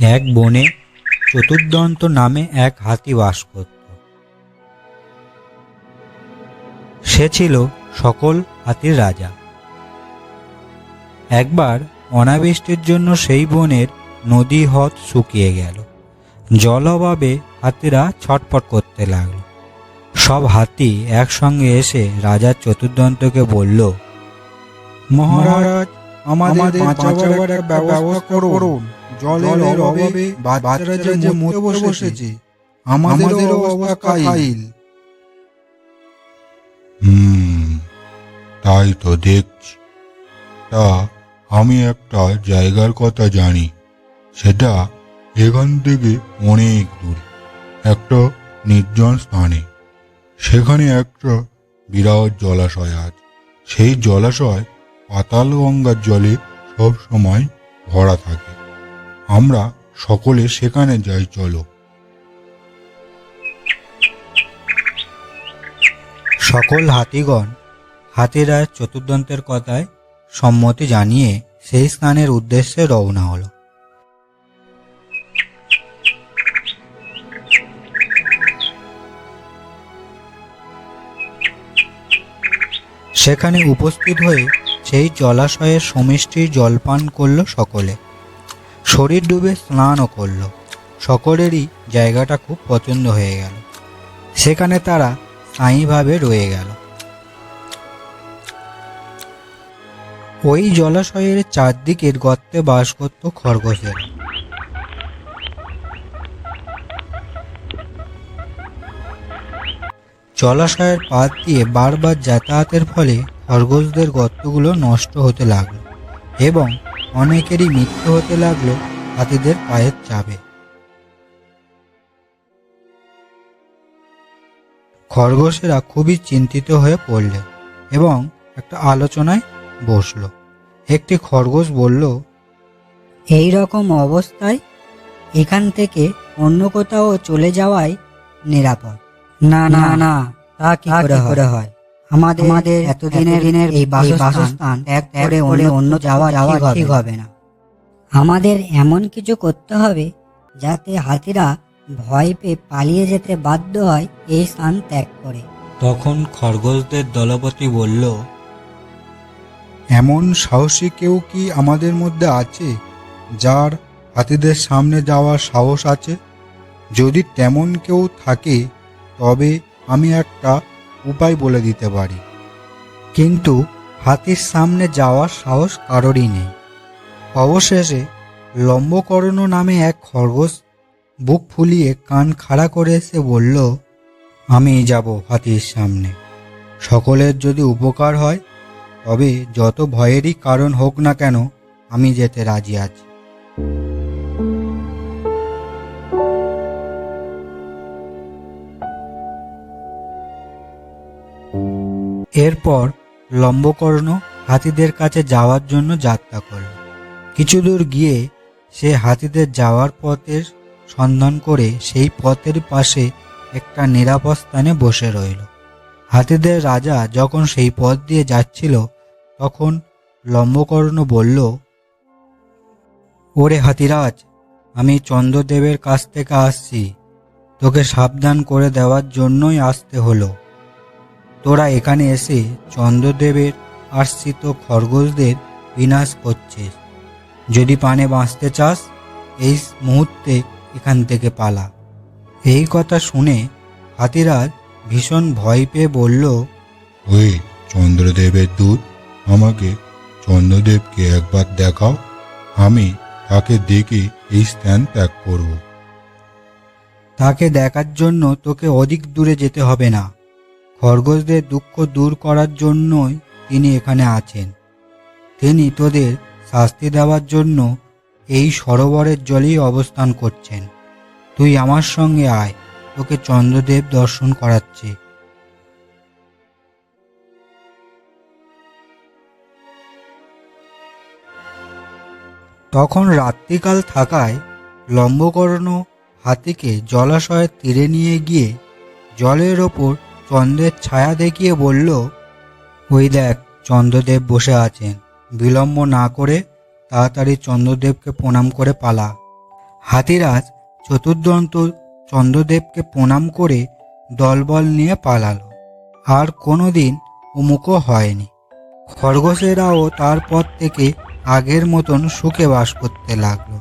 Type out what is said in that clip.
এক বনে চতুর্দন্ত নামে এক হাতি বাস করত। সে ছিল সকল হাতির রাজা। একবার অনাবৃষ্টির জন্য সেই বনের নদী হ্রদ শুকিয়ে গেল। জল অভাবে হাতিরা ছটফট করতে লাগল। সব হাতি একসঙ্গে এসে রাজা চতুর্দন্তকে বলল মহারাজ আমাদের বাঁচাবার একটা ব্যবস্থা করুন। জলের অভাবে বাচ্চারা যে মরতে বসেছে। আমাদেরও অবস্থা কাইল হুম তাই তো দেখছি। তা আমি একটা জায়গার কথা জানি সেটা এখান থেকে অনেক দূরে একটা নির্জন স্থানে। সেখানে একটা বিরাট জলাশয় আছে। সেই জলাশয় পাতাল গঙ্গার জলে সব সময় ভরা থাকে। আমরা সকলে সেখানে যাই, চলো। সকল হাতিগণ হাতিরাজ চতুর্দন্তের কথায় সম্মতি জানিয়ে সেই স্থানের উদ্দেশ্যে রওনা হলো। সেখানে উপস্থিত হয়ে সেই জলাশয়ের সমিষ্টি জলপান করল সকলে। শরীর ডুবে স্নানও করল। সকলেরই জায়গাটা খুব পছন্দ হয়ে গেল। সেখানে তারা স্থায়ীভাবে রয়ে গেল। ওই জলাশয়ের চারদিকের গর্তে বাস করত খরগোশের। জলাশয়ের পাত দিয়ে বারবার যাতায়াতের ফলে খরগোশদের গর্তগুলো নষ্ট হতে লাগল এবং অনেকেরই মৃত্যু হতে লাগল হাতিদের পায়ের চাপে। খরগোশেরা খুবই চিন্তিত হয়ে পড়লেন এবং একটা আলোচনায় বসল। একটি খরগোশ বলল এই রকম অবস্থায় এখান থেকে অন্য কোথাও চলে যাওয়াই নিরাপদ। না না না তা কি করে হয়? আমাদের আমাদের এতদিনের দিনের এই বাসস্থান ত্যাগ করে অন্য অন্য যাওয়া যাওয়া ঠিক হবে না। আমাদের এমন কিছু করতে হবে যাতে হাতিরা ভয় পেয়ে পালিয়ে যেতে বাধ্য হয় এই স্থান ত্যাগ করে। তখন খরগোশদের দলপতি বলল এমন সাহসী কেউ কি আমাদের মধ্যে আছে যার হাতিদের সামনে যাওয়ার সাহস আছে? যদি তেমন কেউ থাকে তবে আমি একটা উপায় বলে দিতে পারি। কিন্তু হাতির সামনে যাওয়ার সাহস কারোরই নেই। অবশেষে লম্বকর্ণ নামে এক খরগোশ বুক ফুলিয়ে কান খাড়া করে এসে বলল, আমি যাব হাতির সামনে। সকলের যদি উপকার হয়, তবে যত ভয়েরই কারণ হোক না কেন, আমি যেতে রাজি আছি। এরপর লম্বকর্ণ হাতিদের কাছে যাওয়ার জন্য যাত্রা করল কিছু দূর গিয়ে সে হাতিদের যাওয়ার পথের সন্ধান করে সেই পথের পাশে একটা নিরাপদ স্থানে বসে রইল। হাতিদের রাজা যখন সেই পথ দিয়ে যাচ্ছিল, তখন লম্বকর্ণ বলল, ওরে হাতিরাজ, আমি চন্দ্রদেবের কাছ থেকে আসছি। তোকে সাবধান করে দেওয়ার জন্যই আসতে হলো। তোরা এখানে এসে চন্দ্রদেবের আশ্রিত খরগোশদের বিনাশ করছিস। যদি পানে বাঁচতে চাস এই মুহূর্তে এখান থেকে পালা। এই কথা শুনে হাতিরাজ ভীষণ ভয় পেয়ে বলল ওই চন্দ্রদেবের দূত আমাকে চন্দ্রদেবকে একবার দেখাও। আমি তাকে দেখে এই স্থান ত্যাগ করব। তাকে দেখার জন্য তোকে অধিক দূরে যেতে হবে না। খরগোশদের দুঃখ দূর করার জন্যই তিনি এখানে আছেন। তিনি তোদের শাস্তি দেওয়ার জন্য এই সরোবরের জলেই অবস্থান করছেন। তুই আমার সঙ্গে আয়, তোকে চন্দ্রদেব দর্শন করাচ্ছে। তখন রাত্রিকাল থাকায় লম্বকর্ণ হাতিকে জলাশয়ের তীরে নিয়ে গিয়ে জলের ওপর চন্দ্রের ছায়া দেখিয়ে বলল, ওই দেখ, চন্দ্রদেব বসে আছেন। বিলম্ব না করে তাড়াতাড়ি চন্দ্রদেবকে প্রণাম করে পালা। হাতিরাজ চতুর্দন্ত চন্দ্রদেবকে প্রণাম করে দলবল নিয়ে পালালো। আর কোনোদিন উমুকও হয়নি। খরগোশেরাও তারপর থেকে আগের মতন সুখে বাস করতে লাগল।